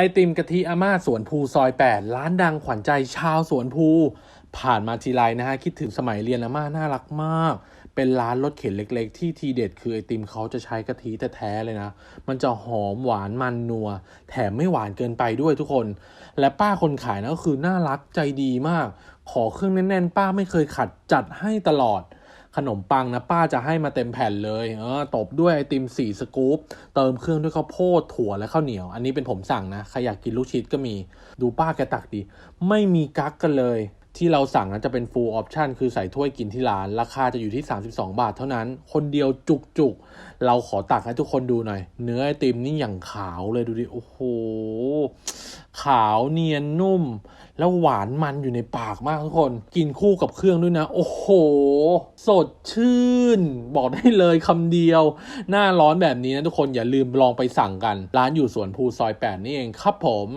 ไอติมกะทิอาม่าสวนภูซอย 8 ร้านดังขวัญใจชาวสวนภู ผ่านมาทีไรนะฮะ คิดถึงสมัยเรียนอาม่าน่ารักมาก เป็นร้านรถเข็นเล็กๆ ที่ทีเด็ดคือไอติมเขาจะใช้กะทิแท้ๆเลยนะ มันจะหอมหวานมันนัว แถมไม่หวานเกินไปด้วยทุกคน และป้าคนขายนะก็คือน่ารักใจดีมาก ขอเครื่องแน่นๆ ป้าไม่เคยขัดจัดให้ตลอด ขนมปังนะป้าจะให้มาเต็มแผ่นเลยเออตบด้วยไอติมสี่สกู๊ปเติมเครื่องด้วยข้าวโพดถั่วและข้าวเหนียว อันนี้เป็นผมสั่งนะใครอยากกินลูกชิดก็มี ดูป้าแกตักดี ไม่มีกั๊กกันเลย ที่เราสั่งนะจะเป็น full option คือใส่ถ้วยกินที่ร้าน ราคาจะอยู่ที่ 32 บาทเท่านั้น คนเดียวจุกจุกเราขอตักให้ทุกคนดูหน่อย เนื้อไอติมนี่อย่างขาวเลยดูดิโอ้โหขาวเนียนนุ่ม แล้วหวานมันอยู่ในปากมากทุกคน กินคู่กับเครื่องด้วยนะ โอ้โห สดชื่น บอกได้เลยคำเดียว หน้าร้อนแบบนี้นะทุกคนอย่าลืมลองไปสั่งกัน ร้านอยู่สวนภูซอย 8 นี่เองครับผม